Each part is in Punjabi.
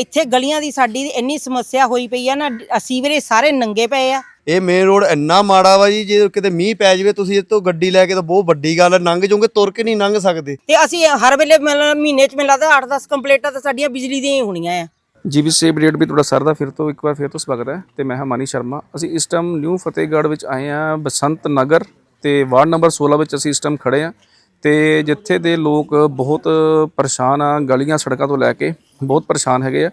ਇੱਥੇ ਗਲੀਆਂ ਦੀ ਸਾਡੀ ਇੰਨੀ ਸਮੱਸਿਆ ਹੋਈ ਪਈ ਆ ਨਾ ਸੀਵਰੇਜ ਸਾਰੇ ਨੰਗੇ ਪਏ ਆ। ਇਹ ਮੇਨ ਰੋਡ ਇੰਨਾ ਮਾੜਾ ਵਾ ਜੀ ਜੇ ਕਿਤੇ ਮੀਂਹ ਪੈ ਜਾਵੇ ਤੁਸੀਂ ਇਹ ਤੋਂ ਗੱਡੀ ਲੈ ਕੇ ਤਾਂ ਬਹੁਤ ਵੱਡੀ ਗੱਲ ਹੈ ਲੰਘ ਜਾਓਗੇ ਤੁਰ ਕੇ ਨਹੀਂ ਲੰਘ ਸਕਦੇ। ਤੇ ਅਸੀਂ ਹਰ ਵੇਲੇ ਮਤਲਬ ਮਹੀਨੇ 'ਚ ਮੈਨੂੰ ਲੱਗਦਾ 8-10 ਕੰਪਲੇਂਟਾਂ ਤਾਂ ਸਾਡੀਆਂ ਬਿਜਲੀ ਦੀਆਂ ਹੀ ਹੋਣੀਆਂ ਆ। ਜੀਬੀ ਸੇਵ ਰੇਟ ਵੀ ਤੁਹਾਡਾ ਸਰ ਦਾ ਫਿਰ ਤੋਂ ਇੱਕ ਵਾਰ ਫਿਰ ਤੋਂ ਸਵਾਗਤ ਹੈ ਤੇ ਮੈਂ ਹਾਂ ਮਾਨੀ ਸ਼ਰਮਾ। ਅਸੀਂ ਇਸ ਟਾਈਮ ਨਿਊ ਫਤਿਹਗੜ੍ਹ ਵਿੱਚ ਆਏ ਹਾਂ ਬਸੰਤ ਨਗਰ ਤੇ ਵਾਰਡ ਨੰਬਰ 16 ਵਿੱਚ ਅਸੀਂ ਇਸ ਟਾਈਮ ਖੜੇ ਹਾਂ ਤੇ ਜਿੱਥੇ ਦੇ ਲੋਕ ਬਹੁਤ ਪਰੇਸ਼ਾਨ ਆ ਗਲੀਆਂ ਸੜਕਾਂ ਤੋਂ ਲੈ ਕੇ ਬਹੁਤ ਪਰੇਸ਼ਾਨ ਹੈਗੇ ਆ।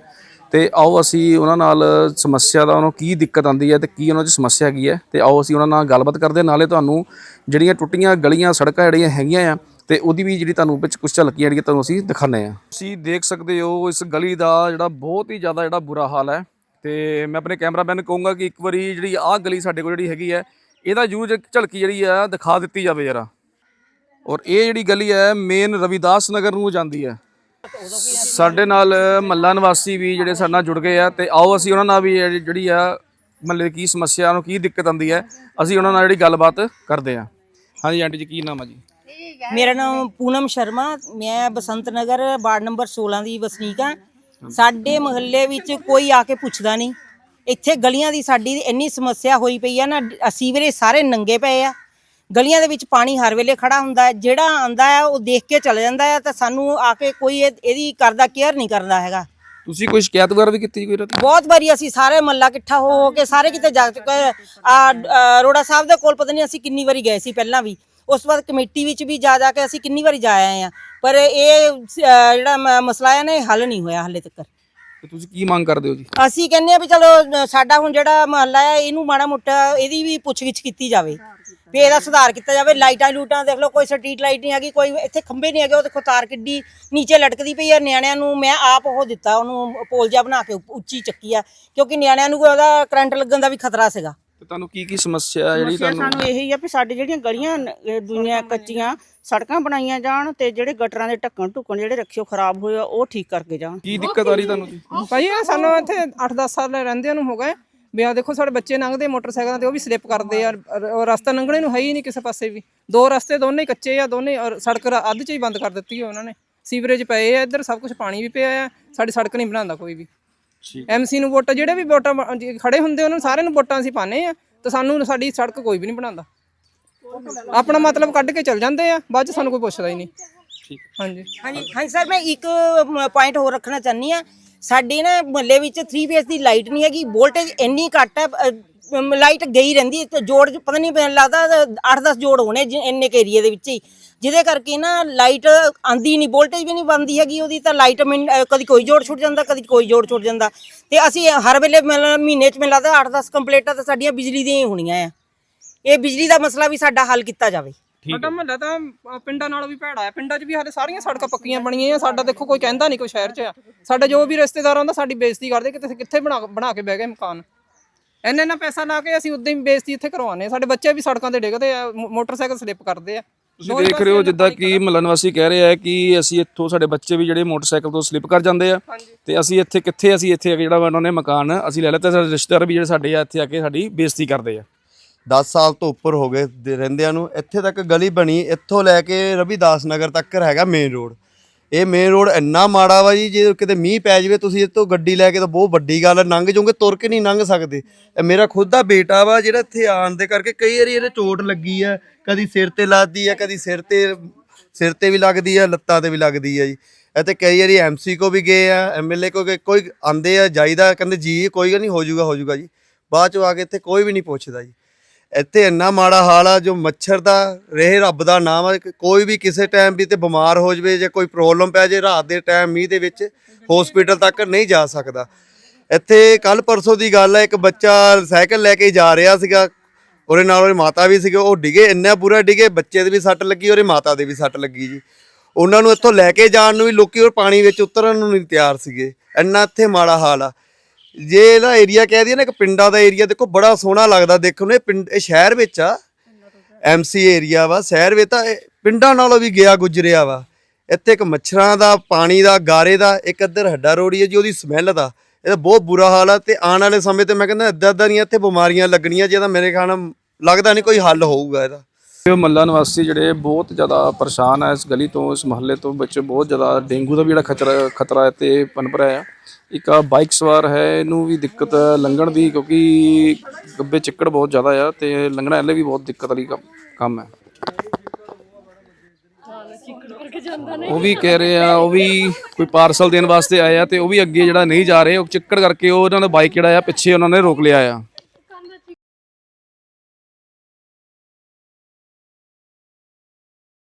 ਤੇ ਆਓ ਅਸੀਂ ਉਹਨਾਂ ਨਾਲ ਸਮੱਸਿਆ ਦਾ ਉਹਨਾਂ ਨੂੰ ਕੀ ਦਿੱਕਤ ਆਉਂਦੀ ਹੈ ਤੇ ਕੀ ਉਹਨਾਂ 'ਚ ਸਮੱਸਿਆ ਕੀ ਹੈ, ਤੇ ਆਓ ਅਸੀਂ ਉਹਨਾਂ ਨਾਲ ਗੱਲਬਾਤ ਕਰਦੇ ਹਾਂ। ਨਾਲੇ ਤੁਹਾਨੂੰ ਜਿਹੜੀਆਂ ਟੁੱਟੀਆਂ ਗਲੀਆਂ, ਸੜਕਾਂ ਜਿਹੜੀਆਂ ਹੈਗੀਆਂ ਆ, ਤੇ ਉਹਦੀ ਵੀ ਜਿਹੜੀ ਤੁਹਾਨੂੰ ਵਿੱਚ ਕੁਝ ਝਲਕੀਆਂ ਜਿਹੜੀਆਂ ਤੁਹਾਨੂੰ ਅਸੀਂ ਦਿਖਾਉਂਦੇ ਆ ਤੁਸੀਂ ਦੇਖ ਸਕਦੇ ਹੋ ਇਸ ਗਲੀ ਦਾ ਜਿਹੜਾ ਬਹੁਤ ਹੀ ਜ਼ਿਆਦਾ ਜਿਹੜਾ ਬੁਰਾ ਹਾਲ ਹੈ। ਤੇ ਮੈਂ ਆਪਣੇ ਕੈਮਰਾਮੈਨ ਨੂੰ ਕਹੂੰਗਾ ਕਿ ਇੱਕ ਵਾਰੀ ਜਿਹੜੀ ਆਹ ਗਲੀ ਸਾਡੇ ਕੋਲ ਜਿਹੜੀ ਹੈਗੀ ਹੈ, ਇਹਦਾ ਜ਼ਰੂਰ ਝਲਕੀ ਜਿਹੜੀ ਆ ਦਿਖਾ ਦਿੱਤੀ ਜਾਵੇ ਜਰਾ। ਔਰ ਇਹ ਜਿਹੜੀ ਗਲੀ ਹੈ ਮੇਨ ਰਵਿਦਾਸ ਨਗਰ ਨੂੰ ਜਾਂਦੀ ਹੈ। ਸਾਡੇ ਨਾਲ ਮੱਲਾ ਨਿਵਾਸੀ ਵੀ ਜਿਹੜੇ ਸਾਡੇ ਨਾਲ ਜੁੜ ਗਏ ਆ ਤੇ ਆਓ ਅਸੀਂ ਉਹਨਾਂ ਨਾਲ ਵੀ ਜਿਹੜੀ- ਜਿਹੜੀ ਆ ਮੱਲੇ ਦੀ ਕੀ ਸਮੱਸਿਆ ਨੂੰ ਕੀ ਦਿੱਕਤ ਆਉਂਦੀ ਹੈ, ਅਸੀਂ ਉਹਨਾਂ ਨਾਲ ਜਿਹੜੀ ਗੱਲਬਾਤ ਕਰਦੇ ਆ ਹਾਂਜੀ, ਆਂਟੀ ਜੀ, ਕੀ ਨਾਮ ਆ ਜੀ? ਮੇਰਾ ਨਾਮ ਪੂਨਮ ਸ਼ਰਮਾ, ਮੈਂ ਬਸੰਤ ਨਗਰ, ਵਾਰਡ ਨੰਬਰ 16 ਦੀ ਵਸਨੀਕ ਹਾਂ। ਸਾਡੇ ਮੁਹੱਲੇ ਵਿੱਚ ਕੋਈ ਆ ਕੇ ਪੁੱਛਦਾ ਨਹੀਂ। ਇੱਥੇ ਗਲੀਆਂ ਦੀ ਸਾਡੀ ਇੰਨੀ ਸਮੱਸਿਆ ਹੋਈ ਪਈ ਆ ਨਾ ਸੀਵਰੇਜ ਸਾਰੇ ਨੰਗੇ ਪਏ ਆ। ਗਲੀਆਂ ਦੇ ਵਿੱਚ ਪਾਣੀ ਹਰ ਵੇਲੇ ਖੜਾ ਹੁੰਦਾ ਹੈ। ਜਿਹੜਾ ਆਂਦਾ ਹੈ ਉਹ ਦੇਖ ਕੇ ਚਲਾ ਜਾਂਦਾ ਹੈ ਤਾਂ ਸਾਨੂੰ ਆ ਕੇ ਕੋਈ ਇਹ- ਇਹਦੀ ਕਰਦਾ ਕੇਅਰ ਨਹੀਂ ਕਰਦਾ ਹੈਗਾ। ਤੁਸੀਂ ਕੋਈ ਸ਼ਿਕਾਇਤ ਵਗੈਰਾ ਵੀ ਕੀਤੀ ਕੋਈ ਰਾਤ? ਬਹੁਤ ਵਾਰੀ ਅਸੀਂ ਸਾਰੇ ਮੱਲਾ ਇਕੱਠਾ ਹੋ ਹੋ ਕੇ ਸਾਰੇ ਕਿਤੇ ਜਾ ਚੁੱਕੇ ਆ। ਰੋੜਾ ਸਾਹਿਬ ਦੇ ਕੋਲ ਪਤਾ ਨਹੀਂ ਅਸੀਂ ਕਿੰਨੀ ਵਾਰੀ ਗਏ ਸੀ ਪਹਿਲਾਂ ਵੀ। ਉਸ ਤੋਂ ਬਾਅਦ ਕਮੇਟੀ ਵਿੱਚ ਵੀ ਜਾ ਜਾ ਕੇ ਅਸੀਂ ਕਿੰਨੀ ਵਾਰੀ ਜਾ ਆਏ ਆ ਪਰ ਇਹ ਅ, ਜਿਹੜਾ ਮ- ਮਸਲਾ ਹੈ ਨਾ ਇਹ ਹੱਲ ਨਹੀਂ ਹੋਇਆ ਹਾਲੇ ਤੱਕ। ਤੇ ਤੁਸੀਂ ਕੀ ਮੰਗ ਕਰਦੇ ਹੋ ਜੀ? ਅਸੀਂ ਕਹਿੰਦੇ ਆ ਵੀ ਚਲੋ ਅ, ਸਾਡਾ ਹੁਣ ਜਿਹੜਾ ਮਹੱਲਾ ਹੈ ਇਹਨੂੰ ਮਾੜਾ ਮੋਟਾ ਇਹਦੀ ਵੀ ਪੁੱਛਗਿੱਛ ਕੀਤੀ ਜਾਵੇ। ਵੀ ਇਹਦਾ ਸੁਧਾਰ ਕੀਤਾ ਜਾਵੇ ਲਾਈਟਾਂ ਲੂਟਾਂ ਦੇਖ ਲਓ ਕੋਈ ਸਟਰੀਟ ਲਾਈਟ ਨਹੀਂ ਹੈਗੀ ਕੋਈ ਇੱਥੇ ਖੰਭੇ ਨਹੀਂ ਹੈਗੇ ਉਹ ਦੇਖੋ ਤਾਰ ਕਿੱਡੀ ਨੀਚੇ ਲਟਕਦੀ ਪਈ ਆ ਨਿਆਣਿਆਂ ਨੂੰ ਮੈਂ ਆਪ ਉਹ ਦਿੱਤਾ ਉਹਨੂੰ ਪੋਲ ਜਿਹਾ ਬਣਾ ਕੇ ਉੱਚੀ ਚੱਕੀ ਆ ਕਿਉਂਕਿ ਨਿਆਣਿਆਂ ਨੂੰ ਉਹਦਾ ਕਰੰਟ ਲੱਗਣ ਦਾ ਵੀ ਖਤਰਾ ਸੀਗਾ। ਤੇ ਤੁਹਾਨੂੰ ਕੀ ਕੀ ਸਮੱਸਿਆ ਹੈ ਜਿਹੜੀ ਸਮੱਸਿਆ ਤੁਹਾਨੂੰ ਸਾਨੂੰ ਇਹੀ ਆ ਵੀ ਸਾਡੇ ਜਿਹੜੀਆਂ ਗਲੀਆਂ ਦੁਨੀਆ ਕੱਚੀਆਂ ਸੜਕਾਂ ਬਣਾਈਆਂ ਜਾਣ ਤੇ ਜਿਹੜੇ ਗਟਰਾਂ ਦੇ ਢੱਕਣ ਢੁੱਕਣ ਜਿਹੜੇ ਰੱਖਿਓ ਖਰਾਬ ਹੋਏ ਆ ਉਹ ਠੀਕ ਕਰਕੇ ਜਾਣ। ਕੀ ਦਿੱਕਤ ਆ ਰਹੀ ਤੁਹਾਨੂੰ? ਜੀ ਭਾਈ ਇਹ ਸਾਨੂੰ ਇੱਥੇ 8-10 ਸਾਲ ਰਹਿੰਦਿਆਂ ਨੂੰ ਹੋ ਗਏ ਵੀ ਆ ਦੇਖੋ ਸਾਡੇ ਬੱਚੇ ਲੰਘਦੇ ਮੋਟਰਸਾਈਕਲਾਂ ਤੇ ਉਹ ਵੀ ਸਲਿੱਪ ਕਰਦੇ ਆ ਔਰ- ਰਸਤਾ ਲੰਘਣੇ ਨੂੰ ਹੈ ਹੀ ਨਹੀਂ ਕਿਸੇ ਪਾਸੇ ਵੀ। ਦੋ ਰਸਤੇ ਦੋਨੇ ਹੀ ਕੱਚੇ ਆ ਦੋਨੇ ਔਰ ਸੜਕ ਅੱਧ ਚ ਹੀ ਬੰਦ ਕਰ ਦਿੱਤੀ ਆ ਉਹਨਾਂ ਨੇ। ਸੀਵਰੇਜ ਪਏ ਆ ਇੱਧਰ ਸਭ ਕੁਝ ਪਾਣੀ ਵੀ ਪਿਆ ਆ ਸਾਡੀ ਸੜਕ ਨਹੀਂ ਬਣਾਉਂਦਾ ਕੋਈ ਵੀ। ਐਮਸੀ ਨੂੰ ਵੋਟਾਂ ਜਿਹੜੇ ਵੀ ਵੋਟਾਂ ਖੜੇ ਹੁੰਦੇ ਉਹਨਾਂ ਨੂੰ ਸਾਰਿਆਂ ਨੂੰ ਵੋਟਾਂ ਅਸੀਂ ਪਾਣੇ ਆ ਤੇ ਸਾਨੂੰ ਸਾਡੀ ਸੜਕ ਕੋਈ ਵੀ ਨਹੀਂ ਬਣਾਉਂਦਾ। ਆਪਣਾ ਮਤਲਬ ਕੱਢ ਕੇ ਚਲ ਜਾਂਦੇ ਆ ਬਾਅਦ ਚ ਸਾਨੂੰ ਕੋਈ ਪੁੱਛਦਾ ਹੀ ਨਹੀਂ। ਹਾਂਜੀ। ਹਾਂਜੀ ਹਾਂਜੀ ਸਰ ਮੈਂ ਇੱਕ ਪੁਆਇੰਟ ਹੋਰ ਰੱਖਣਾ ਚਾਹੁੰਦੀ ਆ ਸਾਡੇ ਨਾ ਮੁਹੱਲੇ ਵਿੱਚ 3 ਫੇਸ ਦੀ ਲਾਈਟ ਨਹੀਂ ਹੈਗੀ ਵੋਲਟੇਜ ਇੰਨੀ ਘੱਟ ਹੈ ਲਾਈਟ ਗਈ ਰਹਿੰਦੀ ਤੇ ਜੋੜ ਪਤਾ ਨਹੀਂ ਮੈਨੂੰ ਲੱਗਦਾ 8-10 ਜੋੜ ਹੋਣੇ ਜਿ- ਇੰਨੇ ਕੇ ਏਰੀਏ ਦੇ ਵਿੱਚ ਹੀ। ਜਿਹਦੇ ਕਰਕੇ ਨਾ ਲਾਈਟ ਆਂਦੀ ਨਹੀਂ ਵੋਲਟੇਜ ਵੀ ਨਹੀਂ ਬੰਦੀ ਹੈਗੀ ਉਹਦੀ ਤਾਂ ਲਾਈਟ ਕਦੀ ਕੋਈ ਜੋੜ ਛੁੱਟ ਜਾਂਦਾ ਕਦੀ ਕੋਈ ਜੋੜ ਛੁੱਟ ਜਾਂਦਾ। ਤੇ ਅਸੀਂ ਹਰ ਵੇਲੇ ਮਤਲਬ ਮਹੀਨੇ 'ਚ ਮੈਨੂੰ ਲੱਗਦਾ 8-10 ਕੰਪਲੇਂਟਾਂ ਤਾਂ ਸਾਡੀਆਂ ਬਿਜਲੀ ਦੀਆਂ ਹੀ ਹੋਣੀਆਂ ਆ। ਇਹ ਬਿਜਲੀ ਦਾ ਮਸਲਾ ਵੀ ਸਾਡਾ ਹੱਲ ਕੀਤਾ ਜਾਵੇ। ਸਾਡਾ ਮਹੱਲਾ ਤਾਂ ਅ, ਪਿੰਡਾਂ ਨਾਲੋਂ ਵੀ ਭੈੜਾ ਹੈ। ਪਿੰਡਾਂ 'ਚ ਵੀ ਹਾਲੇ ਸਾਰੀਆਂ ਸੜਕਾਂ ਪੱਕੀਆਂ ਬਣੀਆਂ ਆ। ਸਾਡਾ ਦੇਖੋ ਕੋਈ ਕਹਿੰਦਾ ਨਹੀਂ ਕੋਈ ਸ਼ਹਿਰ 'ਚ ਆ। ਸਾਡਾ ਜੋ ਵੀ ਰਿਸ਼ਤੇਦਾਰ ਆਉਂਦਾ ਸਾਡੀ ਬੇਇੱਜ਼ਤੀ ਕਰਦੇ ਕਿ ਤੁਸੀਂ ਕਿੱਥੇ ਬਣਾ ਬਣਾ ਕੇ ਬਹਿ ਗਏ ਮਕਾਨ। ਇੰਨਾ ਇੰਨਾ ਪੈਸਾ ਲਾ ਕੇ ਅਸੀਂ ਉਦਾਂ ਹੀ ਬੇਇੱਜ਼ਤੀ ਇੱਥੇ ਕਰਵਾਉਂਦੇ ਹਾਂ। ਸਾਡੇ ਬੱਚੇ ਵੀ ਸੜਕਾਂ ਤੇ ਡਿੱਗਦੇ ਆ ਮੋ- ਮੋਟਰਸਾਈਕਲ ਸਲਿੱਪ ਕਰਦੇ ਆ। ਤੁਸੀਂ ਦੇਖ ਰਹੇ ਹੋ ਜਿੱਦਾਂ ਕਿ ਮਹੱਲਾ ਨਿਵਾਸੀ ਕਹਿ ਰਹੇ ਆ ਕਿ ਅਸੀਂ ਇੱਥੋਂ ਸਾਡੇ ਬੱਚੇ ਵੀ ਜਿਹੜੇ ਮੋਟਰਸਾਈਕਲ ਤੋਂ ਸਲਿੱਪ ਕਰ ਜਾਂਦੇ ਆ। ਤੇ ਅਸੀਂ ਇੱਥੇ ਕਿੱਥੇ ਅਸੀਂ ਇੱਥੇ ਜਿਹੜਾ ਵਾ ਉਹਨਾਂ ਨੇ ਮਕਾਨ ਅਸੀਂ ਲੈ ਲਿਆ ਤੇ ਸਾਡੇ ਰਿਸ਼ਤੇਦਾਰ ਵੀ ਜਿਹੜੇ ਸਾਡੇ ਆ ਇੱਥੇ ਆ ਕੇ ਸਾਡੀ ਬੇਇੱਜ਼ਤੀ ਕਰਦੇ ਆ। 10 ਸਾਲ ਤੋਂ ਉੱਪਰ ਹੋ ਗਏ ਦੇ ਰਹਿੰਦਿਆਂ ਨੂੰ, ਇੱਥੇ ਤੱਕ ਗਲੀ ਬਣੀ, ਇੱਥੋਂ ਲੈ ਕੇ ਰਵਿਦਾਸ ਨਗਰ ਤੱਕ ਹੈਗਾ ਮੇਨ ਰੋਡ ਇਹ ਮੇਨ ਰੋਡ ਇੰਨਾ ਮਾੜਾ ਵਾ ਜੀ, ਜੇ ਕਿਤੇ ਮੀਂਹ ਪੈ ਜਾਵੇ, ਤੁਸੀਂ ਇਹ ਤੋਂ ਗੱਡੀ ਲੈ ਕੇ ਤਾਂ ਬਹੁਤ ਵੱਡੀ ਗੱਲ ਹੈ ਲੰਘ ਜਾਓਗੇ ਤੁਰ ਕੇ ਨਹੀਂ ਲੰਘ ਸਕਦੇ। ਇਹ ਮੇਰਾ ਖੁਦ ਦਾ ਬੇਟਾ ਵਾ, ਜਿਹੜਾ ਇੱਥੇ ਆਣ ਦੇ ਕਰਕੇ ਕਈ ਵਾਰੀ ਇਹਦੇ ਚੋਟ ਲੱਗੀ ਆ, ਕਦੀ ਸਿਰ ਤੇ ਲੱਗਦੀ ਆ, ਕਦੀ ਸਿਰ ਤੇ ਸਿਰ ਤੇ ਵੀ ਲੱਗਦੀ ਆ, ਲੱਤਾਂ ਤੇ ਵੀ ਲੱਗਦੀ ਆ ਜੀ। ਅਤੇ ਕਈ ਵਾਰੀ ਐਮਸੀ ਕੋ ਵੀ ਗਏ ਆ ਐਮਐਲਏ ਕੋ ਗਏ, ਕੋਈ ਆਂਦੇ ਆ, ਜਾਈਦਾ, ਕਹਿੰਦੇ ਜੀ, ਕੋਈ ਗੱਲ ਨਹੀਂ, ਹੋ ਜਾਊਗਾ ਹੋ ਜਾਊਗਾ ਜੀ। ਬਾਅਦ 'ਚੋਂ ਆ ਕੇ ਇੱਥੇ ਕੋਈ ਵੀ ਨਹੀਂ ਪੁੱਛਦਾ ਜੀ। ਇੱਥੇ ਇੰਨਾ ਮਾੜਾ ਹਾਲ ਆ, ਜੋ ਮੱਛਰ ਦਾ ਰਹੇ, ਰੱਬ ਦਾ ਨਾਮ ਆ, ਕਿ ਕੋਈ ਵੀ ਕਿਸੇ ਟਾਈਮ ਵੀ ਤੇ ਬਿਮਾਰ ਹੋ ਜਵੇ ਜਾਂ ਕੋਈ ਪ੍ਰੋਬਲਮ ਪੈ ਜੇ, ਰਾਤ ਦੇ ਟਾਈਮ ਮੀਂਹ ਦੇ ਵਿੱਚ ਹਸਪੀਟਲ ਤੱਕ ਨਹੀਂ ਜਾ ਸਕਦਾ। ਇੱਥੇ ਕੱਲ ਪਰਸੋਂ ਦੀ ਗੱਲ ਹੈ ਇੱਕ ਬੱਚਾ ਸਾਈਕਲ ਲੈ ਕੇ ਜਾ ਰਿਹਾ ਸੀਗਾ, ਉਹਦੇ ਨਾਲ ਉਹਦੀ ਮਾਤਾ ਵੀ ਸੀਗੇ, ਉਹ ਡਿਗੇ, ਇੰਨਾ ਪੂਰਾ ਡਿਗੇ, ਬੱਚੇ ਦੇ ਵੀ ਸੱਟ ਲੱਗੀ, ਉਹਦੇ ਮਾਤਾ ਦੇ ਵੀ ਸੱਟ ਲੱਗੀ ਜੀ। ਉਹਨਾਂ ਨੂੰ ਇੱਥੋਂ ਲੈ ਕੇ ਜਾਣ ਨੂੰ ਵੀ ਲੋਕੀ ਉਹ ਪਾਣੀ ਵਿੱਚ ਉਤਰਨ ਨੂੰ ਨਹੀਂ ਤਿਆਰ ਸੀਗੇ। ਇੰਨਾ ਇੱਥੇ ਮਾੜਾ ਹਾਲ ਆ। ਜੇ ਇਹਦਾ ਏਰੀਆ ਕਹਿ ਦਈਏ ਨਾ, ਇੱਕ ਪਿੰਡਾਂ ਦਾ ਏਰੀਆ ਦੇਖੋ ਬੜਾ ਸੋਹਣਾ ਲੱਗਦਾ ਦੇਖਣ ਨੂੰ। ਇਹ ਪਿੰਡ, ਇਹ ਸ਼ਹਿਰ ਵਿੱਚ ਆ। ਐਮਸੀ ਏਰੀਆ ਵਾ, ਸ਼ਹਿਰ ਵਿੱਚ ਤਾਂ ਇਹ ਪਿੰਡਾਂ ਨਾਲੋਂ ਵੀ ਗਿਆ ਗੁਜਰਿਆ ਵਾ। ਇੱਥੇ ਇੱਕ ਮੱਛਰਾਂ ਦਾ, ਪਾਣੀ ਦਾ, ਗਾਰੇ ਦਾ, ਇੱਕ ਅੱਧਰ ਹੱਡਾ ਰੋੜੀ ਹੈ ਜੀ, ਉਹਦੀ ਸਮੈਲ ਦਾ। ਇਹਦਾ ਬਹੁਤ ਬੁਰਾ ਹਾਲ ਆ ਤੇ ਆਉਣ ਵਾਲੇ ਸਮੇਂ ਤੇ ਮੈਂ ਕਹਿੰਦਾ ਇੱਦਾਂ ਇੱਦਾਂ ਦੀਆਂ ਇੱਥੇ ਬਿਮਾਰੀਆਂ ਲੱਗਣੀਆਂ ਜਿਹਦਾ ਮੇਰੇ ਖਿਆਲ ਨਾਲ ਲੱਗਦਾ ਨਹੀਂ ਕੋਈ ਹੱਲ ਹੋਊਗਾ ਇਹਦਾ। ਮੱਲਾ ਨਿਵਾਸੀ ਜਿਹੜੇ ਬਹੁਤ ਜ਼ਿਆਦਾ ਪਰੇਸ਼ਾਨ ਹੈ ਇਸ ਗਲੀ ਤੋਂ ਇਸ ਮਹੱਲੇ ਤੋਂ ਵਿੱਚ ਬਹੁਤ ਜ਼ਿਆਦਾ ਡੇਂਗੂ ਦਾ ਵੀ ਜਿਹੜਾ ਖਤਰਾ ਖਤਰਾ ਹੈ ਤੇ ਪਨਪ ਰਿਹਾ ਹੈ ਇੱਕ ਆ ਬਾਈਕ ਸਵਾਰ ਹੈ ਇਹਨੂੰ ਵੀ ਦਿੱਕਤ ਹੈ ਲੰਘਣ ਦੀ ਕਿਉਂਕਿ ਗੱਬੇ ਚਿੱਕੜ ਬਹੁਤ ਜ਼ਿਆਦਾ ਆ ਤੇ ਲੰਘਣਾ ਹਲੇ ਵੀ ਬਹੁਤ ਦਿੱਕਤ ਵਾਲੀ ਕੰਮ- ਕੰਮ ਹੈ। ਉਹ ਵੀ ਕਹਿ ਰਹੇ ਆ ਉਹ ਵੀ ਕੋਈ ਪਾਰਸਲ ਦੇਣ ਵਾਸਤੇ ਆਏ ਆ ਤੇ ਉਹ ਵੀ ਅੱਗੇ ਜਿਹੜਾ ਨਹੀਂ ਜਾ ਰਹੇ ਉਹ ਚਿੱਕੜ ਕਰਕੇ ਉਹ ਉਹਨਾਂ ਦਾ ਬਾਈਕ ਜਿਹੜਾ ਆ ਪਿੱਛੇ ਉਹਨਾਂ ਨੇ ਰੋਕ ਲਿਆ ਆ।